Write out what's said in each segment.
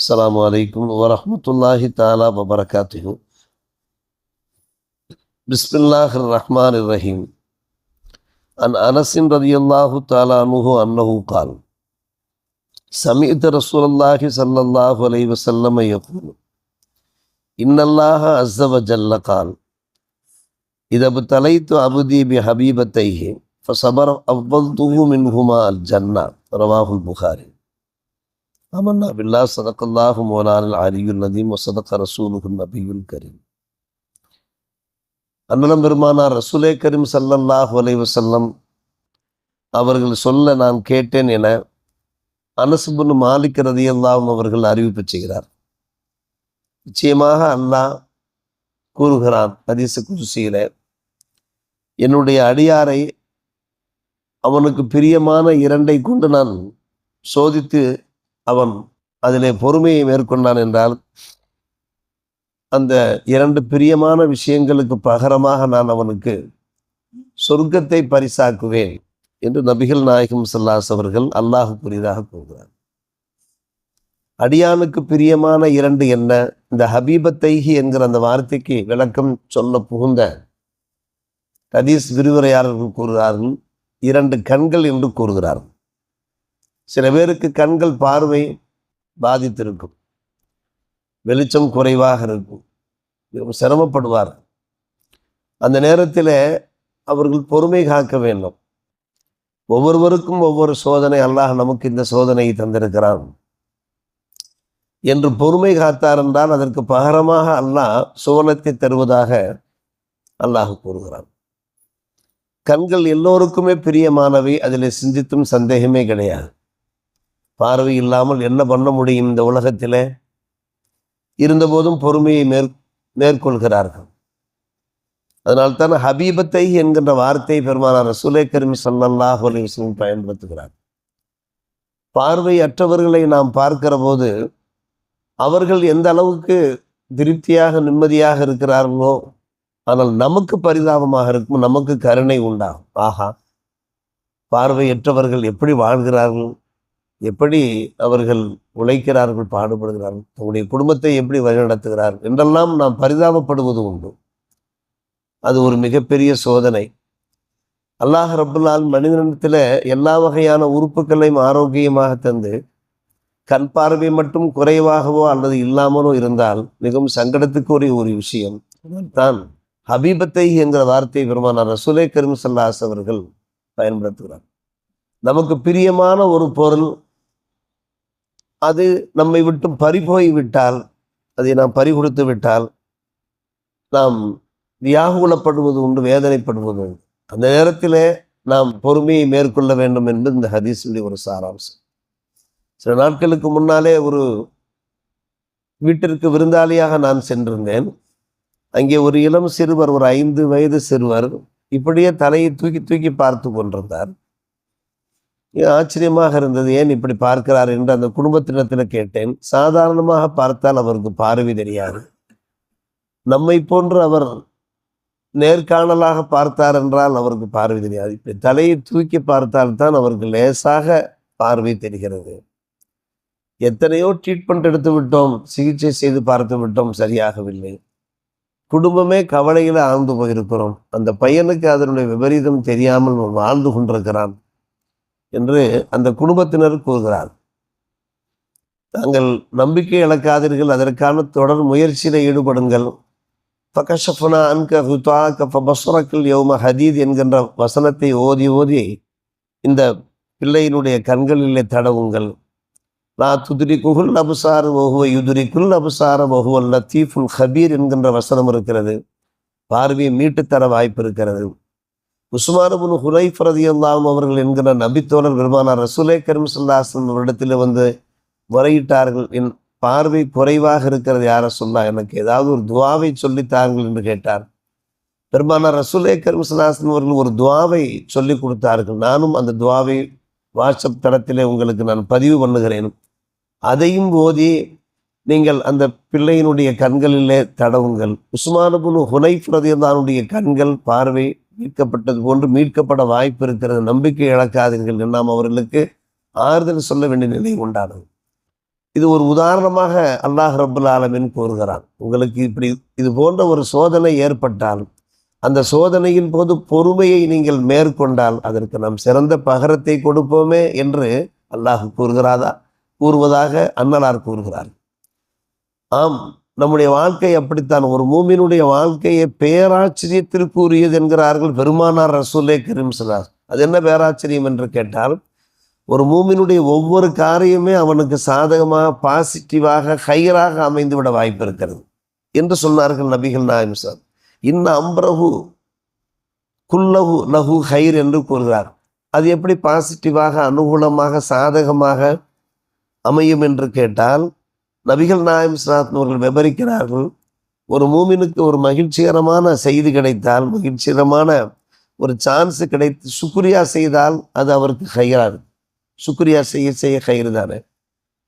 السلام عليكم ورحمة الله تعالى وبركاته. بسم الله الرحمن الرحيم. عن أنس رضي الله تعالى عنه أنه قال سمعت رسول الله صلى الله عليه وسلم يقول إن الله عز وجل قال إذا ابتليت عبدي بحبيبتيه فصبر أفضلته منهما الجنة. رواه البخاري. ஆமன்னா பில்லா சதக்கல்லாஹு மோலானில் அரியுல் நதீம் சதக்க ரசூலுகுன் நபியுல் கரீம் அன்னலம் பெருமானார் ரசூலே கரீம் சல்லல்லாஹு அலைவ செல்லம் அவர்கள் சொல்ல நான் கேட்டேன் என அனசுபுன் மாலிக் ரதியல்லாவும் அவர்கள் அறிவிப்பு செய்கிறார். நிச்சயமாக அல்லாஹ் கூறுகிறான் ஹதீசு குருசியில என்னுடைய அடியாரை அவனுக்கு பிரியமான இரண்டை கொண்டு நான் சோதித்து அவன் அதிலே பொறுமையை மேற்கொண்டான் என்றால் அந்த இரண்டு பிரியமான விஷயங்களுக்கு பகரமாக நான் அவனுக்கு சொர்க்கத்தை பரிசாக்குவேன் என்று நபிகள் நாயகம் சல்லாஸ் அவர்கள் அல்லாஹ் புரிதாக கூறுகிறார். அடியானுக்கு பிரியமான இரண்டு என்ன? இந்த ஹபீபத்தைஹி என்கிற அந்த வார்த்தைக்கு விளக்கம் சொல்ல புகுந்த ஹதீஸ் விரிவுரையாளர்கள் கூறுகிறார்கள் இரண்டு கண்கள் என்று கூறுகிறார்கள். சில பேருக்கு கண்கள் பார்வை பாதித்திருக்கும். வெளிச்சம் குறைவாக இருக்கும். மிகவும் சிரமப்படுவார். அந்த நேரத்தில் அவர்கள் பொறுமை காக்க வேண்டும். ஒவ்வொருவருக்கும் ஒவ்வொரு சோதனை அல்லாஹ் நமக்கு இந்த சோதனையை தந்திருக்கிறான். என்று பொறுமை காத்தார் என்றால் அதற்கு பகரமாக அல்லாஹ் சுவனத்தை தருவதாக அல்லாஹ் கூறுகிறான். கண்கள் எல்லோருக்குமே பிரியமானவை அதில் சிந்தித்தும் சந்தேகமே கிடையாது. பார்வை இல்லாமல் என்ன பண்ண முடியும் இந்த உலகத்தில்? இருந்தபோதும் பொறுமையை மேற் மேற்கொள்கிறார்கள். அதனால்தான் ஹபீபத்தை என்கின்ற வார்த்தை பெருமானார் ரசூலே கருமி சல்லாஹ் அலிஸ்லும் பயன்படுத்துகிறார். பார்வையற்றவர்களை நாம் பார்க்கிற போது அவர்கள் எந்த அளவுக்கு திருப்தியாக நிம்மதியாக இருக்கிறார்களோ ஆனால் நமக்கு பரிதாபமாக இருக்கும் நமக்கு கருணை உண்டாகும். ஆஹா பார்வையற்றவர்கள் எப்படி வாழ்கிறார்கள்? எப்படி அவர்கள் உழைக்கிறார்கள் பாடுபடுகிறார்கள் தன்னுடைய குடும்பத்தை எப்படி வழிநடத்துகிறார்கள் என்றெல்லாம் நாம் பரிதாபப்படுவது உண்டு. அது ஒரு மிகப்பெரிய சோதனை. அல்லாஹ் ரபுல்லால் மனிதனிடத்தில் எல்லா வகையான உறுப்புகளையும் ஆரோக்கியமாக தந்து கண் பார்வை மட்டும் குறைவாகவோ அல்லது இல்லாமலோ இருந்தால் மிகவும் சங்கடத்துக்குரிய ஒரு விஷயம். தான் ஹபீபத்தை என்கிற வார்த்தையை பெருமானார் ரசூலே கரிம் சல்லாஸ் அவர்கள் பயன்படுத்துகிறார். நமக்கு பிரியமான ஒரு பொருள் அது நம்மை விட்டு பறிபோய் விட்டால் அதை நாம் பறி கொடுத்து விட்டால் நாம் வியாகுலப்படுவது உண்டு வேதனைப்படுவது உண்டு. அந்த நேரத்தில் நாம் பொறுமையை மேற்கொள்ள வேண்டும் என்பது இந்த ஹதீஸுடைய ஒரு சாராம்சம். சில நாட்களுக்கு முன்னாலே ஒரு வீட்டிற்கு விருந்தாளியாக நான் சென்றிருந்தேன். அங்கே ஒரு இளம் சிறுவர் ஒரு ஐந்து வயது சிறுவர் இப்படியே தலையை தூக்கி தூக்கி பார்த்து கொண்டிருந்தார். ஆச்சரியமாக இருந்தது. ஏன் இப்படி பார்க்கிறார் என்று அந்த குடும்பத்தினத்தில் கேட்டேன். சாதாரணமாக பார்த்தால் அவருக்கு பார்வை தெரியாது. நம்மை போன்று அவர் நேர்காணலாக பார்த்தார் என்றால் அவருக்கு பார்வை தெரியாது. இப்படி தலையை தூக்கி பார்த்தால்தான் அவருக்கு லேசாக பார்வை தெரிகிறது. எத்தனையோ ட்ரீட்மெண்ட் எடுத்து விட்டோம். சிகிச்சை செய்து பார்த்து விட்டோம். சரியாகவில்லை. குடும்பமே கவலையில் ஆழ்ந்து போயிருக்கிறோம். அந்த பையனுக்கு அதனுடைய விபரீதம் தெரியாமல் வாழ்ந்து கொண்டிருக்கிறான். என்று அந்த குடும்பத்தினர் கூறுகிறார். தாங்கள் நம்பிக்கை இழக்காதீர்கள் அதற்கான தொடர் முயற்சியில் ஈடுபடுங்கள். ஃபகஷஃபனா அன்க ஹுதா கஃபபஸ்ரக்கில் யோம ஹதீத் என்கின்ற வசனத்தை ஓதி ஓதி இந்த பிள்ளையினுடைய கண்களிலே தடவுங்கள். நான் துதிரி குகுல் அபுசார் ஒஹுவ யுதுரி குல் அபுசார ஒஹுவல் லத்தீஃபுல் ஹபீர் என்கின்ற வசனம் இருக்கிறது. பார்வையை மீட்டுத்தர வாய்ப்பு இருக்கிறது. உஸ்மானபுன் ஹுரைஃப் ரதியல்லாம் அவர்கள் என்கிற நபித்தோழர் பெருமானார் ரசூலே கரும் சல்லாஸ்லம் அவரிடத்தில் வந்து முறையிட்டார்கள். என் பார்வை குறைவாக இருக்கிறது யார சொல்லா எனக்கு ஏதாவது ஒரு துவாவை சொல்லித்தார்கள் என்று கேட்டார். பெருமானார் ரசூலே கரும் சல்லாஸ்லம் அவர்கள் ஒரு துவாவை சொல்லி கொடுத்தார்கள். நானும் அந்த துவாவை வாட்ஸ்அப் தளத்திலே உங்களுக்கு நான் பதிவு பண்ணுகிறேன். அதையும் ஓதி நீங்கள் அந்த பிள்ளையினுடைய கண்களிலே தடவுங்கள். உஸ்மானபுன் ஹுனைஃப் ரதியல்லானுடைய கண்கள் பார்வை மீட்கப்பட்டது போன்று மீட்கப்பட வாய்ப்பு இருக்கிறது. நம்பிக்கை இழக்காதீர்கள். நாம் அவர்களுக்கு ஆறுதல் சொல்ல வேண்டிய நிலை உண்டானது. இது ஒரு உதாரணமாக அல்லாஹ் ரபுல் ஆலமின் கூறுகிறான். உங்களுக்கு இப்படி இது போன்ற ஒரு சோதனை ஏற்பட்டால் அந்த சோதனையின் போது பொறுமையை நீங்கள் மேற்கொண்டால் அதற்கு நாம் சிறந்த பகரத்தை கொடுப்போமே என்று அல்லாஹ் கூறுகிறாதா கூறுவதாக அன்னலார் கூறுகிறார். ஆம். நம்முடைய வாழ்க்கை அப்படித்தான். ஒரு மூமினுடைய வாழ்க்கையை பேராச்சரியத்திற்கு உரியது என்கிறார்கள் பெருமானார் ரசூலே கரீம் சொன்னார். அது என்ன பேராச்சரியம் என்று கேட்டால் ஒரு மூமினுடைய ஒவ்வொரு காரியமே அவனுக்கு சாதகமாக பாசிட்டிவாக ஹையராக அமைந்து விட வாய்ப்பு இருக்கிறது என்று சொன்னார்கள் நபிகள் நாயம் சார். இன்ன அம்ரஹு குல்லஹு லஹு ஹைர் என்று கூறுகிறார். அது எப்படி பாசிட்டிவாக அனுகூலமாக சாதகமாக அமையும் என்று கேட்டால் நபிகள் நாயம் சாத் அவர்கள் விவரிக்கிறார்கள் ஒரு மூமினுக்கு ஒரு மகிழ்ச்சிகரமான செய்தி கிடைத்தால் மகிழ்ச்சிகரமான ஒரு சான்ஸ் கிடைத்து சுக்ரியா செய்தால் அது அவருக்கு ஹையராது சுக்ரியா செய்ய செய்ய கயிறு தானே.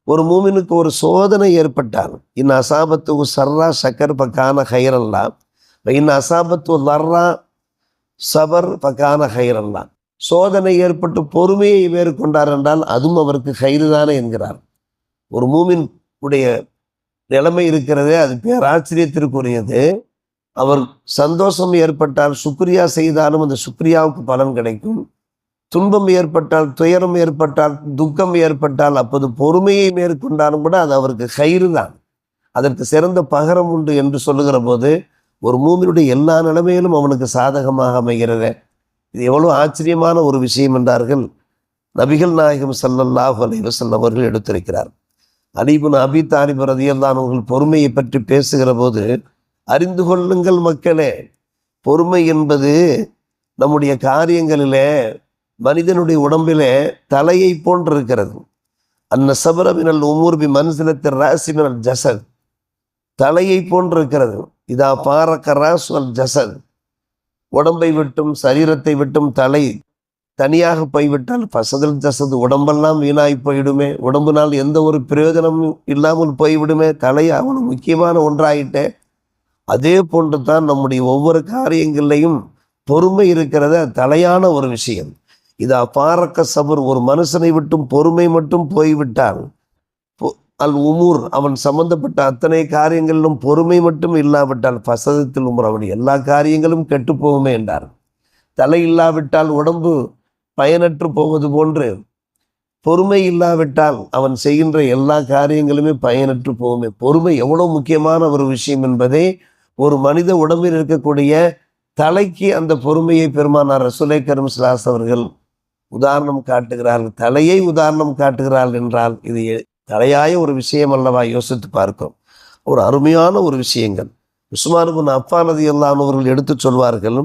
ஒரு மூமினுக்கு ஒரு சோதனை ஏற்பட்டால் இன் அசாபத்து சர்ரா சக்கர் பக்கான ஹைரல்லா இன் அசாபத்து லர்ரா சபர் பக்கான ஹைரல்லா சோதனை ஏற்பட்டு பொறுமையை மேற்கொண்டார் என்றால் அதுவும் அவருக்கு கயிறு தானே என்கிறார். ஒரு மூமின் உடைய நிலைமை இருக்கிறதே அது பேராச்சரியத்திற்குரியது. அவர் சந்தோஷம் ஏற்பட்டால் சுக்ரியா செய்தாலும் அந்த சுக்ரியாவுக்கு பலன் கிடைக்கும். துன்பம் ஏற்பட்டால் துயரம் ஏற்பட்டால் துக்கம் ஏற்பட்டால் அப்போது பொறுமையை மேற்கொண்டாலும் கூட அது அவருக்கு கயிறு தான். அதற்கு சிறந்த பகரம் உண்டு என்று சொல்லுகிற போது ஒரு மூமினுடைய எல்லா நிலைமையிலும் அவனுக்கு சாதகமாக அமைகிறது. இது எவ்வளோ ஆச்சரியமான ஒரு விஷயம் என்றார்கள் நபிகள் நாயகம் சல்லல்லாஹு அலைவசல் அவர்கள் எடுத்திருக்கிறார். அலிபுன் அபி தாலிப் ரதியல்லான் உங்கள் பொறுமையை பற்றி பேசுகிற போது அறிந்து கொள்ளுங்கள் மக்களே. பொறுமை என்பது நம்முடைய காரியங்களிலே மனிதனுடைய உடம்பிலே தலையை போன்றிருக்கிறது. அன்ன சபரமினல் உமூர்பி பி ராசிமினல் ஜசத். தலையை போன்றிருக்கிறது. இதா பாரக்க ராசுவல் ஜசத். உடம்பை விட்டும் சரீரத்தை விட்டும் தலை தனியாக போய்விட்டால் பசதல் தசது உடம்பெல்லாம் வீணாய் போயிடுமே. உடம்புனால் எந்த ஒரு பிரயோஜனமும் இல்லாமல் போய்விடுமே. தலை அவ்வளோ முக்கியமான ஒன்றாயிட்டே. அதே போன்று தான் நம்முடைய ஒவ்வொரு காரியங்கள்லையும் பொறுமை இருக்கிறத. தலையான ஒரு விஷயம். இது அபாரக்க சபர். ஒரு மனுஷனை விட்டும் பொறுமை மட்டும் போய்விட்டால் அல் உமூர் அவன் சம்பந்தப்பட்ட அத்தனை காரியங்களிலும் பொறுமை மட்டும் இல்லாவிட்டால் பசதத்தில் உமர் அவன் எல்லா காரியங்களும் கெட்டு போகுமே என்றார். தலை இல்லாவிட்டால் உடம்பு பயனற்று போவது போன்று பொறுமை இல்லாவிட்டால் அவன் செய்கின்ற எல்லா காரியங்களுமே பயனற்று போகுமே. பொறுமை எவ்வளோ முக்கியமான ஒரு விஷயம் என்பதை ஒரு மனித உடம்பில் இருக்கக்கூடிய தலைக்கு அந்த பொறுமையை பெருமானார் ரசுலை கரும் சிலாஸ் அவர்கள் உதாரணம் காட்டுகிறார்கள். தலையை உதாரணம் காட்டுகிறார்கள் என்றால் இது தலையாய ஒரு விஷயம் அல்லவா யோசித்து பார்க்கிறோம். ஒரு அருமையான ஒரு விஷயங்கள். உஸ்மானுபின் அப்பானது எல்லானவர்கள் எடுத்து சொல்வார்கள்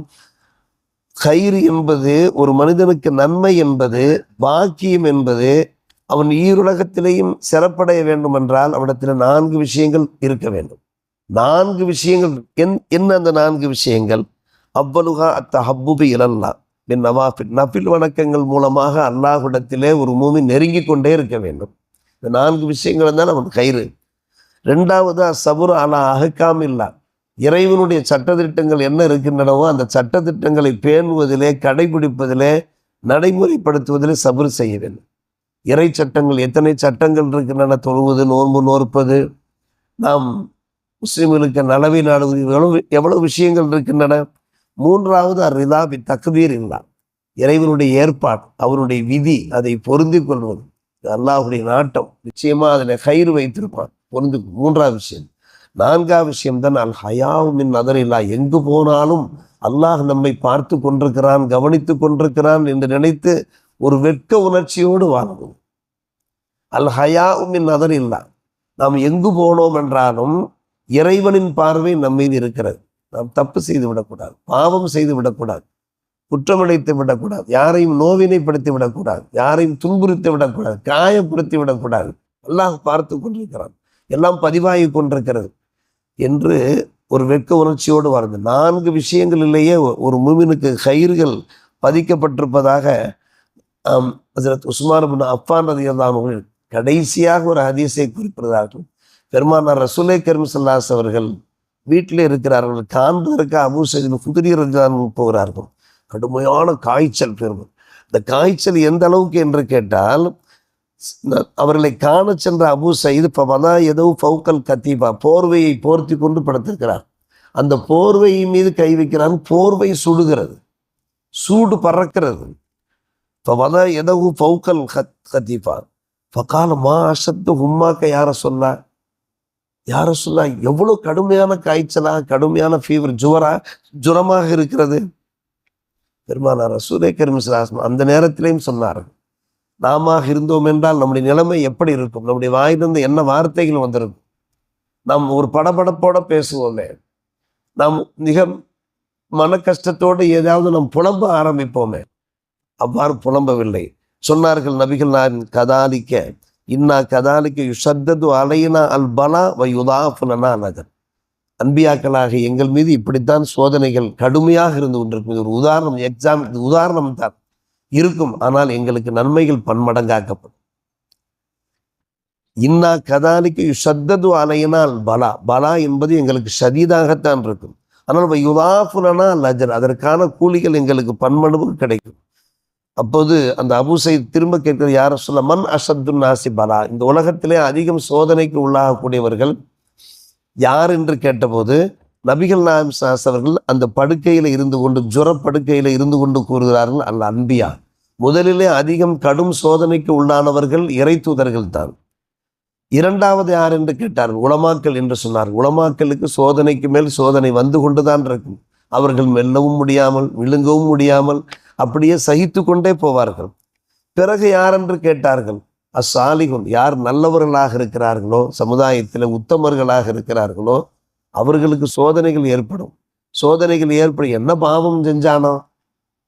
கயிறு என்பது ஒரு மனிதனுக்கு நன்மை என்பது பாக்கியம் என்பது அவன் ஈருலகத்திலேயும் சிறப்படைய வேண்டும் என்றால் அவனிடத்தில் நான்கு விஷயங்கள் இருக்க வேண்டும். நான்கு விஷயங்கள் என் என்ன அந்த நான்கு விஷயங்கள்? அவ்வளுகா அத்த ஹப்புபி இலல்லா. பின் நவாஃபில். நபில் வணக்கங்கள் மூலமாக அல்லாஹுடத்திலே ஒரு மூமி நெருங்கி கொண்டே இருக்க வேண்டும். இந்த நான்கு விஷயங்கள் தான் அவன் கயிறு. ரெண்டாவது சபுர் அலா அகக்காம் இல்லா. இறைவனுடைய சட்டத்திட்டங்கள் என்ன இருக்கின்றனவோ அந்த சட்டத்திட்டங்களை பேணுவதிலே கடைபிடிப்பதிலே நடைமுறைப்படுத்துவதிலே சபர் செய்ய வேண்டும். இறை சட்டங்கள் எத்தனை சட்டங்கள் இருக்கின்றன? தொழுவது நோன்பு நோற்பது. நாம் முஸ்லீம்களுக்கு நலவை நாடுவது எவ்வளவு எவ்வளவு விஷயங்கள் இருக்கின்றன? மூன்றாவது அரிதாபி தக்தீர் இல்லா இறைவனுடைய ஏற்பாடு அவருடைய விதி அதை பொருந்தி கொள்வது. அல்லாஹுடைய நாட்டம். நிச்சயமா அதில் கயிறு வைத்திருப்பான் பொருந்து மூன்றாவது விஷயம். நான்காவது விஷயம்தான் அல் ஹயாவுமின் நதரில்லா. எங்கு போனாலும் அல்லாஹ் நம்மை பார்த்து கொண்டிருக்கிறான் கவனித்து கொண்டிருக்கிறான் என்று நினைத்து ஒரு வெட்க உணர்ச்சியோடு வாழணும் அல் ஹயாவுமின் இல்லா நாம் எங்கு போனோம் என்றாலும் இறைவனின் பார்வை நம்ம மீது இருக்கிறது. நாம் தப்பு செய்து விடக்கூடாது பாவம் செய்து விடக்கூடாது குற்றமடைத்து விடக்கூடாது யாரையும் நோவினைப்படுத்தி விடக்கூடாது யாரையும் துன்புறுத்தி விடக்கூடாது காயப்படுத்தி விடக்கூடாது. அல்லாஹ் பார்த்து கொண்டிருக்கிறான். எல்லாம் பதிவாகி கொண்டிருக்கிறது. என்று ஒரு வெட்க உணர்ச்சியோடு வாழ்ந்து நான்கு விஷயங்களிலேயே ஒரு மூமினுக்கு கயிறுகள் பதிக்கப்பட்டிருப்பதாக ஹசரத் உஸ்மான் பின் அப்பான் ரதியல்லானவர்கள் கடைசியாக ஒரு ஹதீஸை குறிப்பிடுகிறார்கள். பெருமானார் ரசூலை கரிமசல்லாஸ் அவர்கள் வீட்டில் இருக்கிறார்கள் காண்பதற்கு அபு சைதின் குதிரி ரஜான் போகிறார்கள். கடுமையான காய்ச்சல் பெறும் இந்த காய்ச்சல் எந்த அளவுக்கு என்று கேட்டால் அவர்களை காண சென்ற அபு சயீத் பவதா ஏதோ ஃபவுக்கல் கத்தீபா போர்வையை போர்த்தி கொண்டு படுத்திருக்கிறார். அந்த போர்வையின் மீது கை வைக்கிறான் போர்வை சுடுகிறது. சூடு பறக்கிறது. பவதா எதோ ஃபவுக்கல் கத் கத்தீபா. ஃபகால மா அசத்து உம்மாக்க யார சொன்னா? யார சொன்னா? எவ்வளோ கடுமையான காய்ச்சலா கடுமையான ஃபீவர் ஜுவரா ஜுரமாக இருக்கிறது? பெருமானார் சூரிய கரிமிஸ்லாஸ்மா அந்த நேரத்திலையும் சொன்னார் நாம இருந்தோம் என்றால் நம்முடைய நிலைமை எப்படி இருக்கும்? நம்முடைய வாயிலிருந்து என்ன வார்த்தைகள் வந்திருக்கும்? நாம் ஒரு படபடப்போட பேசுவோமே. நாம் மிக மன கஷ்டத்தோடு ஏதாவது நாம் புலம்ப ஆரம்பிப்போமே. அவ்வாறு புலம்பவில்லை. சொன்னார்கள் நபிகள் நான் கதாலிக்க இன்னா கதாலிக்க யுசத்தது அலையினா அல் பலா வயுதாஃபுலனா நகர் அன்பியாக்களாக எங்கள் மீது இப்படித்தான் சோதனைகள் கடுமையாக இருந்து கொண்டிருக்கும். இது ஒரு உதாரணம் எக்ஸாம் இது உதாரணம் தான். இருக்கும். ஆனால் எங்களுக்கு நன்மைகள் பன்மடங்காக்கப்படும். இன்னா கதாலிக்கு சத்தது அலையினால் பலா. பலா என்பது எங்களுக்கு ஷதீதாகத்தான் இருக்கும். ஆனால் யுதாஃபுலனா லஜர். அதற்கான கூலிகள் எங்களுக்கு பன்மடங்கு கிடைக்கும். அப்போது அந்த அபுசை திரும்ப கேட்கிற யார சொல்ல மன் அசத்து நாசி பலா? இந்த உலகத்திலே அதிகம் சோதனைக்கு உள்ளாகக்கூடியவர்கள் யார் என்று கேட்டபோது நபிகள் நாயம் சாஸ் அவர்கள் அந்த படுக்கையில் இருந்து கொண்டு ஜுர படுக்கையில் இருந்து கொண்டு கூறுகிறார்கள் அல்ல அன்பியா. முதலிலே அதிகம் கடும் சோதனைக்கு உள்ளானவர்கள் இறை தூதர்கள் தான். இரண்டாவது யார் என்று கேட்டார்கள் உளமாக்கல் என்று சொன்னார் உளமாக்கலுக்கு சோதனைக்கு மேல் சோதனை வந்து கொண்டுதான் இருக்கும். அவர்கள் மெல்லவும் முடியாமல் விழுங்கவும் முடியாமல் அப்படியே சகித்து கொண்டே போவார்கள். பிறகு யார் என்று கேட்டார்கள் அசாலிகுன் யார் நல்லவர்களாக இருக்கிறார்களோ சமுதாயத்தில் உத்தமர்களாக இருக்கிறார்களோ அவர்களுக்கு சோதனைகள் ஏற்படும். சோதனைகள் ஏற்படும் என்ன பாவம் செஞ்சானோ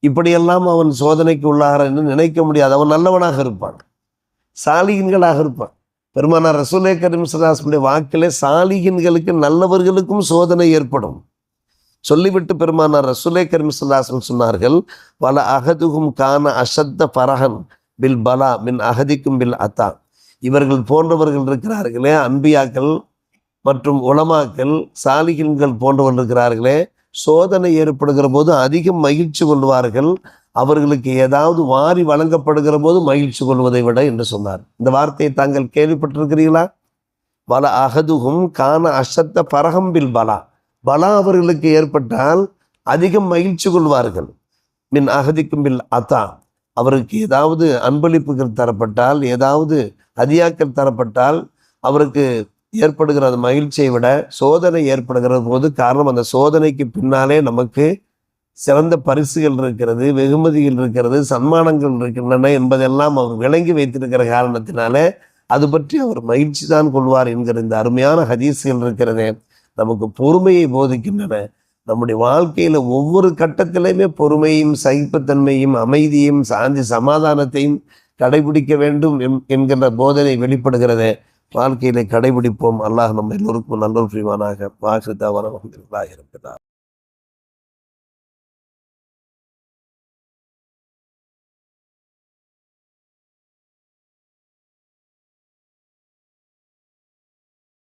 இப்படியெல்லாம் அவன் சோதனைக்கு உள்ளாகிறான்னு நினைக்க முடியாது. அவன் நல்லவனாக இருப்பான். சாலிகின்களாக இருப்பான். பெருமானார் ரசூலே கரீம் சலாஸ்முடைய வாக்கிலே சாலிகின்களுக்கு நல்லவர்களுக்கும் சோதனை ஏற்படும். சொல்லிவிட்டு பெருமானார் ரசூலே கரீம் சொன்னார்கள் பல அகதுகும் கான அசத்த பரகன் பில் பலா மின் அகதிக்கும் பில் அத்தா. இவர்கள் போன்றவர்கள் இருக்கிறார்களே அன்பியாக்கள் மற்றும் உலமாக்கள் சாலிகின்கள் போன்றவர்கள் இருக்கிறார்களே சோதனை ஏற்படுகிற போது அதிகம் மகிழ்ச்சி கொள்வார்கள். அவர்களுக்கு ஏதாவது வாரி வழங்கப்படுகிற போது மகிழ்ச்சி கொள்வதை விட என்று சொன்னார். இந்த வார்த்தையை தாங்கள் கேள்விப்பட்டிருக்கிறீர்களா? பல அகதுகும் கான அசத்த பரகம்பில் பலா. பலா அவர்களுக்கு ஏற்பட்டால் அதிகம் மகிழ்ச்சி கொள்வார்கள். மின் அகதிக்கும் பில் அத்தா. அவருக்கு ஏதாவது அன்பளிப்புகள் தரப்பட்டால் ஏதாவது அதியாக்கள் தரப்பட்டால் அவருக்கு ஏற்படுகிற அந்த மகிழ்ச்சியை விட சோதனை ஏற்படுகிற போது காரணம் அந்த சோதனைக்கு பின்னாலே நமக்கு சிறந்த பரிசுகள் இருக்கிறது வெகுமதிகள் இருக்கிறது சன்மானங்கள் இருக்கின்றன என்பதெல்லாம் அவர் விளங்கி வைத்திருக்கிற காரணத்தினாலே அது பற்றி அவர் மகிழ்ச்சி தான் கொள்வார் என்கிற இந்த அருமையான ஹதீஸுகள் இருக்கிறதே. நமக்கு பொறுமையை போதிக்கின்றன. நம்முடைய வாழ்க்கையில் ஒவ்வொரு கட்டத்திலையுமே பொறுமையும் சகிப்புத்தன்மையும் அமைதியும் சாந்தி சமாதானத்தையும் கடைபிடிக்க வேண்டும் என்கின்ற போதனை வெளிப்படுகிறதே. வாழ்க்கையில கடைபிடிப்போம். அல்லாஹ் நம்ம எல்லோருக்கும் புரிவானாக. பிரிவானாக வாக்குதாவான இருக்கிறார்